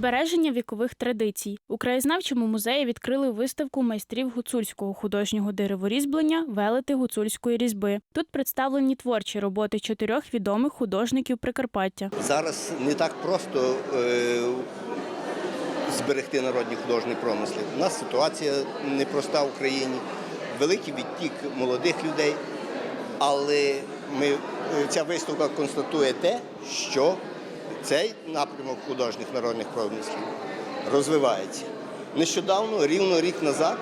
Збереження вікових традицій у краєзнавчому музеї відкрили виставку майстрів гуцульського художнього дереворізьблення велети гуцульської різьби. Тут представлені творчі роботи чотирьох відомих художників Прикарпаття. Зараз не так просто е, зберегти народні художні промисли. У нас ситуація непроста в Україні, великий відтік молодих людей, але ми, е, ця виставка констатує те, що цей напрямок художніх народних промислів розвивається. Нещодавно, рівно рік назад,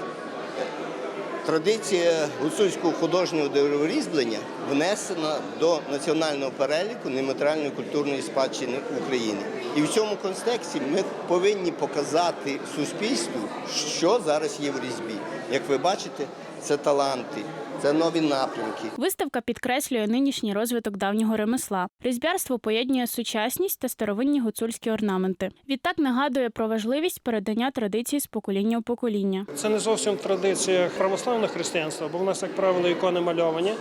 Традиція гуцульського художнього дереворізьблення внесена до національного переліку нематеріальної культурної спадщини України. І в цьому контексті ми повинні показати суспільству, що зараз є в різьбі. Як ви бачите, це таланти, це нові напрямки. Виставка підкреслює нинішній розвиток давнього ремесла. Різьбярство поєднує сучасність та старовинні гуцульські орнаменти. Відтак нагадує про важливість передання традицій з покоління в покоління. Це не зовсім традиція православного християнства, бо в нас, як правило, ікони мальовані.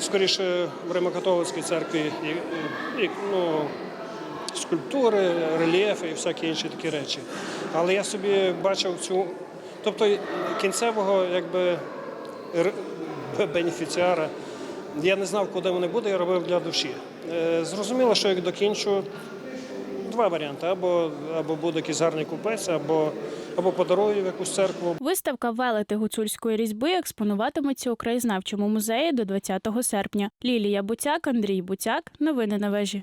Скоріше в Римокатолицькій церкві і, і, ну, скульптури, рельєфи і всякі інші такі речі. Але я собі бачив цю, тобто кінцевого якби бенефіціара. Я не знав, куди вони буде, я робив для душі. Е, Зрозуміло, що як докінчу, два варіанти: або, або буде якийсь гарний купець, або, або подарую в якусь церкву. Виставка велети гуцульської різьби експонуватиметься у краєзнавчому музеї до 20 серпня. Лілія Буцяк, Андрій Буцяк. Новини на вежі.